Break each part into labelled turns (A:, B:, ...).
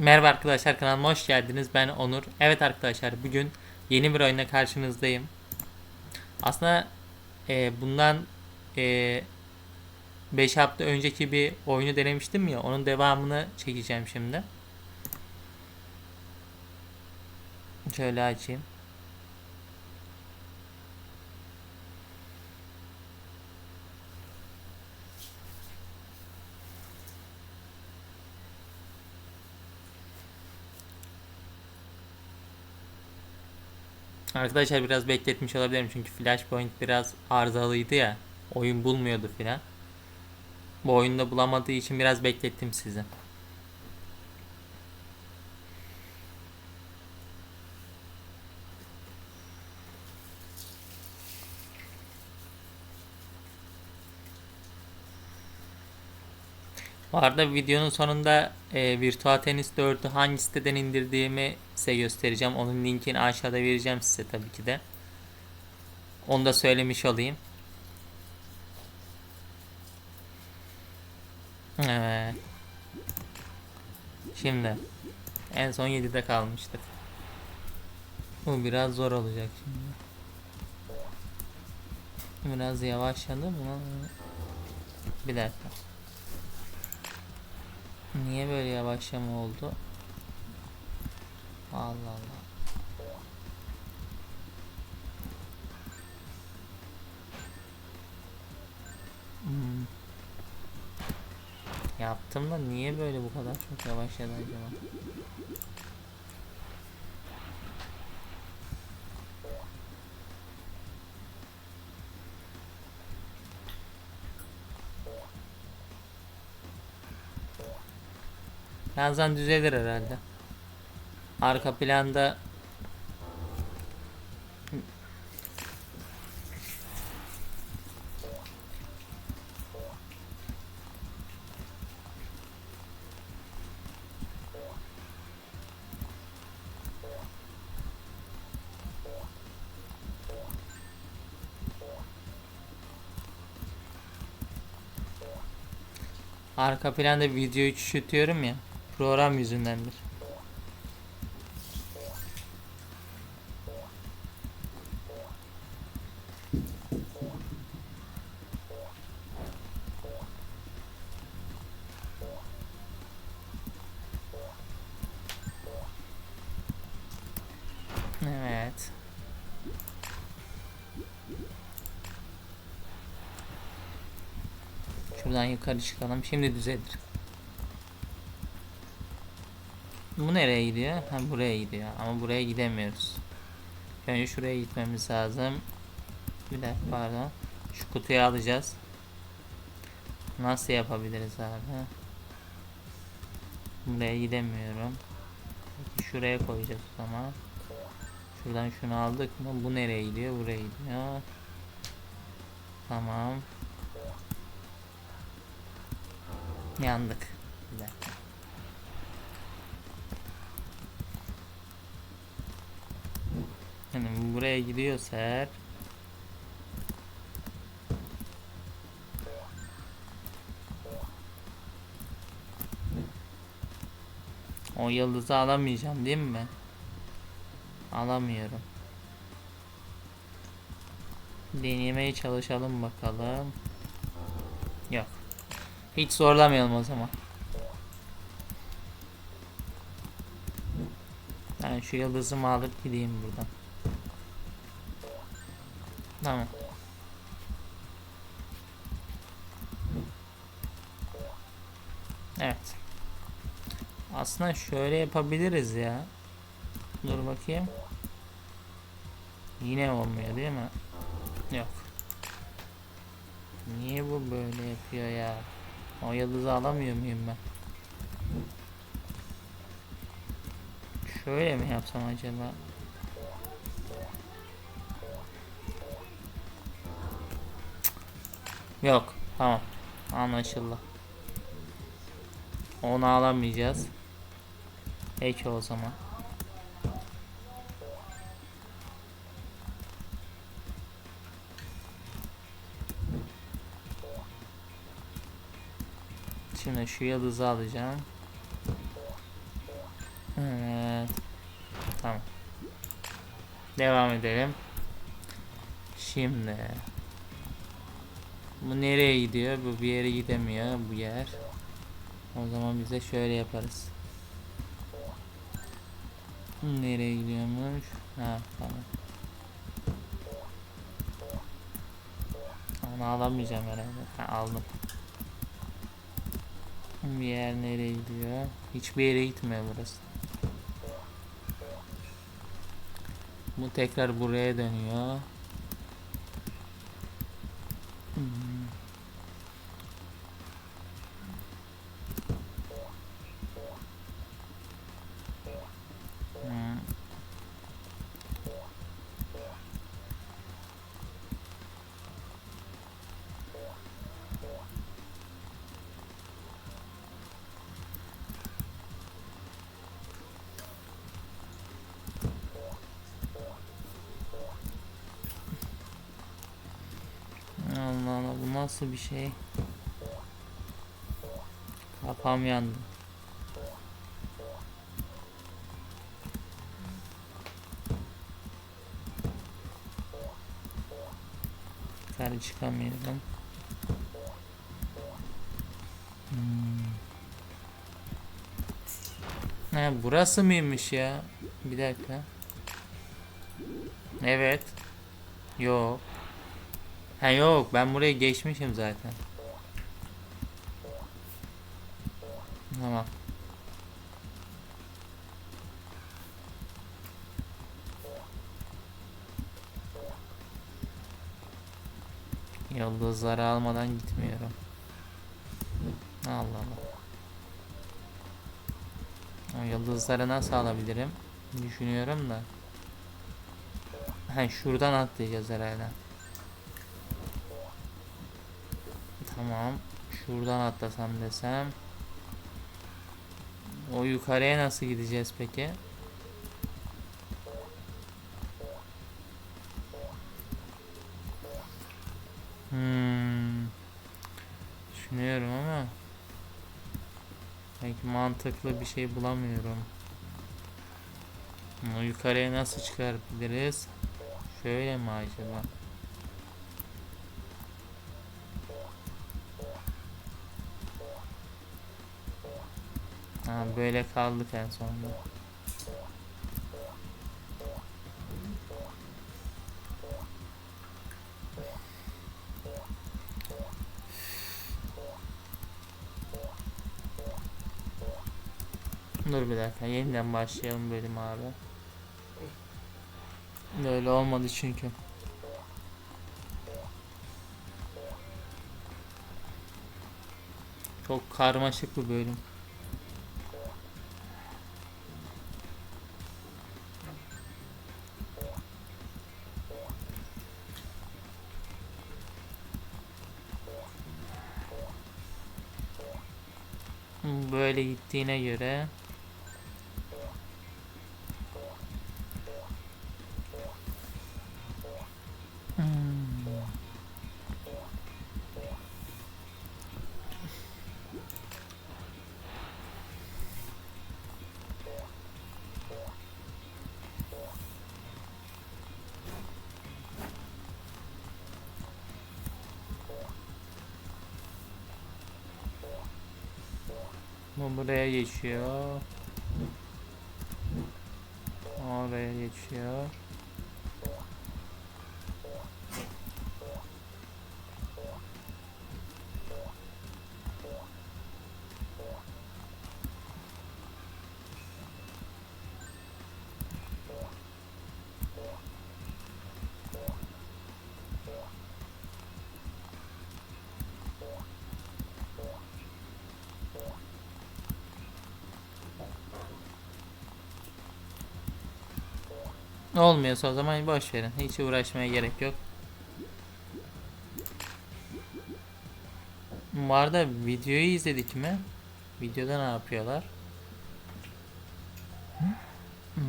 A: Merhaba arkadaşlar kanalıma hoş geldiniz. Ben Onur. Evet arkadaşlar bugün yeni bir oyuna karşınızdayım. Aslında e, bundan e, 5 hafta önceki bir oyunu denemiştim ya onun devamını çekeceğim şimdi. Şöyle açayım. Arkadaşlar biraz bekletmiş olabilirim çünkü Flashpoint biraz arızalıydı ya. Oyun bulmuyordu filan. Bu oyunda bulamadığı için biraz beklettim sizi. Bu arada videonun sonunda e, Virtua Tennis 4'ü hangi siteden indirdiğimi size göstereceğim. Onun linkini aşağıda vereceğim size tabii ki de. Onu da söylemiş olayım. Evet. Şimdi en son 7'de kalmıştık. Bu biraz zor olacak şimdi. Biraz yavaşladı mı? Bir dakika. Niye böyle yavaşlama oldu? Allah Allah. Hmm. Yaptım da niye böyle bu kadar çok yavaşladı acaba? Birazdan düzelir herhalde. Arka planda arka planda videoyu küçültüyorum ya. Program yüzündendir. Evet. Şuradan yukarı çıkalım. Şimdi düzelir. Bu nereye gidiyor? Ha buraya gidiyor. Ama buraya gidemiyoruz. Önce şuraya gitmemiz lazım. Bir dakika pardon. Şu kutuyu alacağız. Nasıl yapabiliriz abi? Buraya gidemiyorum. Peki şuraya koyacağız o zaman. Şuradan şunu aldık mı? Bu nereye gidiyor? Buraya gidiyor. Tamam. Yandık. Bir. Yani buraya gidiyorsa eğer O yıldızı alamayacağım değil mi? Alamıyorum. Denemeye çalışalım bakalım. Yok. Hiç zorlamayalım o zaman. Ben şu yıldızımı alıp gideyim buradan. Tamam. Evet. Aslında şöyle yapabiliriz ya. Dur bakayım. Yine olmuyor değil mi? Yok. Niye bu böyle yapıyor ya? O yıldızı alamıyor muyum ben? Şöyle mi yapsam acaba? Yok. Tamam. Anlaşıldı. Onu alamayacağız. Peki o zaman. Şimdi şu yıldızı alacağım. Evet. Tamam. Devam edelim. Şimdi. Bu nereye gidiyor? Bu bir yere gidemiyor bu yer. O zaman bize şöyle yaparız. Nereye gidiyormuş? Ha tamam. Onu alamayacağım herhalde. Ha aldım. Bir yer nereye gidiyor? Hiçbir yere gitmiyor burası. Bu tekrar buraya dönüyor. Nasıl bir şey? Kafam yandı. Yukarı çıkamıyorum. Hmm. Ha, burası mıymış ya? Bir dakika. Evet. Yok. Ha yok ben buraya geçmişim zaten. Tamam. Yıldızları almadan gitmiyorum. Allah Allah. Yıldızları nasıl alabilirim? Düşünüyorum da. Ha şuradan atlayacağız herhalde. Tamam. Şuradan atlasam desem. O yukarıya nasıl gideceğiz peki? Hmm. Düşünüyorum ama belki mantıklı bir şey bulamıyorum. O yukarıya nasıl çıkarabiliriz? Şöyle mi acaba? Ha, böyle kaldık en sonunda. Dur bir dakika yeniden başlayalım bölüm abi. Böyle olmadı çünkü. Çok karmaşık bir bölüm. Gittiğine göre Bu buraya geçiyor. Oraya geçiyor. Olmuyorsa o zaman boş verin. Hiç uğraşmaya gerek yok. Bu arada videoyu izledik mi? Videoda ne yapıyorlar? Hmm.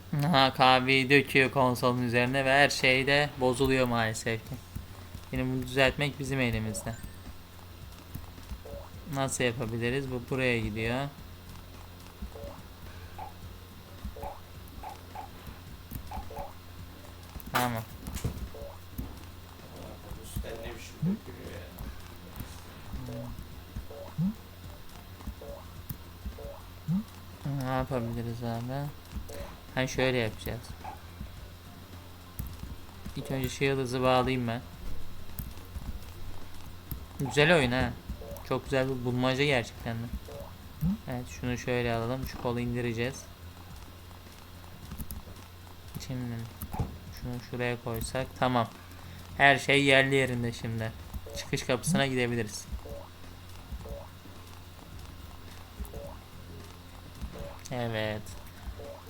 A: Hmm. Ha, kahveyi döküyor konsolun üzerine ve her şey de bozuluyor maalesef ki. Yine bunu düzeltmek bizim elimizde. Nasıl yapabiliriz? Bu buraya gidiyor. Tamam.
B: Ne
A: yapabiliriz abi? Ha şöyle yapacağız. İlk önce şu yıldızı bağlayayım ben. Güzel oyun ha. Çok güzel bir bulmaca gerçekten de. Evet şunu şöyle alalım. Şu kolu indireceğiz. Şimdi şunu şuraya koysak tamam. Her şey yerli yerinde şimdi. Çıkış kapısına gidebiliriz.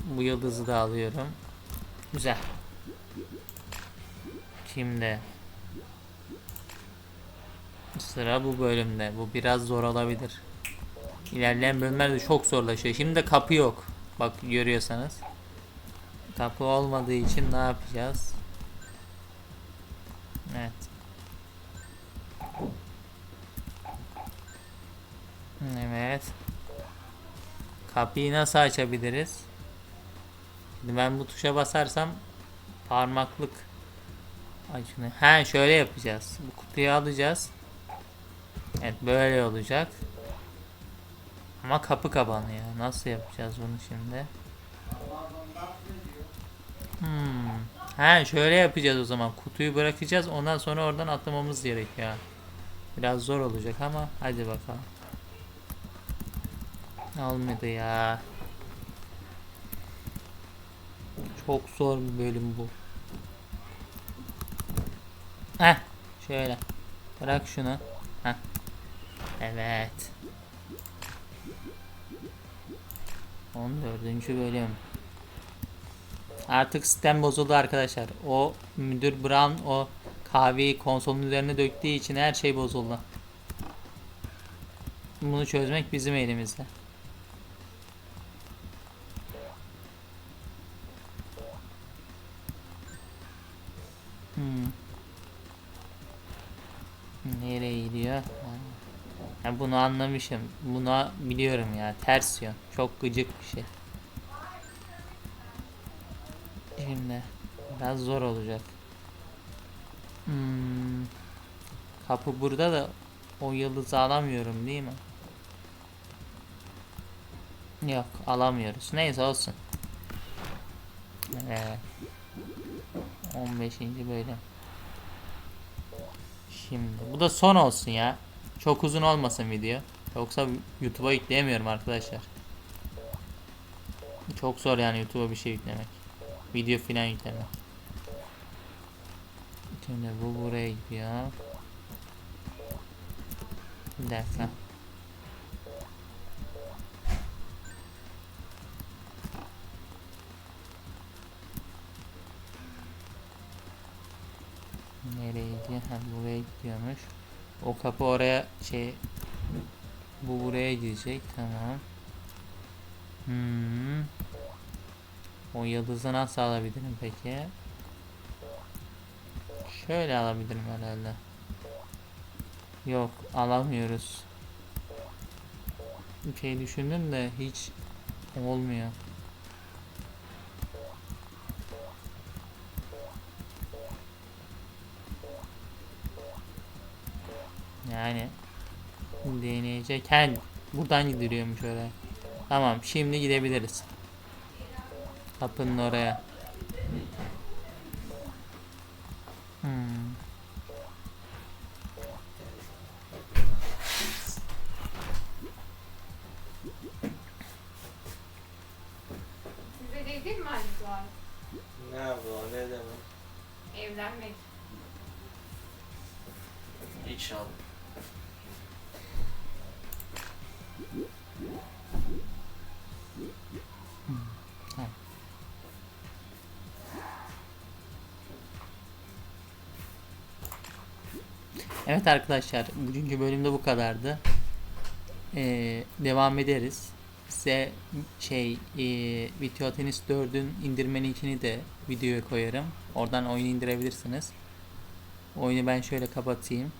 A: Bu yıldızı da alıyorum. Güzel. Şimdi sıra bu bölümde. Bu biraz zor olabilir. İlerleyen bölümlerde çok zorlaşıyor. Şimdi de kapı yok. Bak görüyorsanız. Kapı olmadığı için ne yapacağız? Evet. Evet. Kapıyı nasıl açabiliriz? Ben bu tuşa basarsam parmaklık açını. He şöyle yapacağız. Bu kutuyu alacağız. Evet böyle olacak. Ama kapı kapanıyor. Nasıl yapacağız bunu şimdi? Hmm. He şöyle yapacağız o zaman. Kutuyu bırakacağız. Ondan sonra oradan atlamamız gerekiyor. Biraz zor olacak ama hadi bakalım. Olmadı ya. Çok zor bir bölüm bu. Heh. Şöyle. Bırak şunu. Heh. Evet. 14. bölüm. Artık sistem bozuldu arkadaşlar. O müdür Brown o kahveyi konsolun üzerine döktüğü için her şey bozuldu. Bunu çözmek bizim elimizde. Ha, bunu anlamışım. Bunu biliyorum ya. Ters yön. Çok gıcık bir şey. Şimdi biraz zor olacak. Hmm. Kapı burada da o yıldızı alamıyorum değil mi? Yok alamıyoruz. Neyse olsun. Evet. 15. bölüm. Şimdi bu da son olsun ya. Çok uzun olmasın video. Yoksa YouTube'a yükleyemiyorum arkadaşlar. Çok zor yani YouTube'a bir şey yüklemek. Video filan yüklemek. Şimdi bu buraya gidiyor. Bir dakika. Nereye gidiyor? Ha buraya gidiyormuş. O kapı oraya şey bu buraya gidecek. Tamam. Hmm. O yıldızı nasıl alabilirim peki? Şöyle alabilirim herhalde. Yok alamıyoruz. Bir şey düşündüm de hiç olmuyor. He, buradan gidiliyormuş oraya. Tamam şimdi gidebiliriz. Kapının oraya. Hmm.
C: Size dedin mi Ali var?
B: Ne o ne demek?
C: Evlenmek.
B: İnşallah.
A: Evet arkadaşlar bugünkü bölümde bu kadardı. Ee, devam ederiz. size şey e, Video Tennis 4'ün indirme linkini de videoya koyarım. Oradan oyunu indirebilirsiniz. Oyunu ben şöyle kapatayım.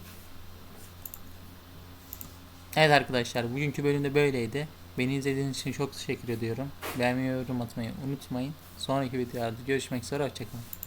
A: Evet arkadaşlar bugünkü bölümde böyleydi. Beni izlediğiniz için çok teşekkür ediyorum. Beğenmeyi ve yorum atmayı unutmayın. Sonraki videolarda görüşmek üzere. Hoşçakalın.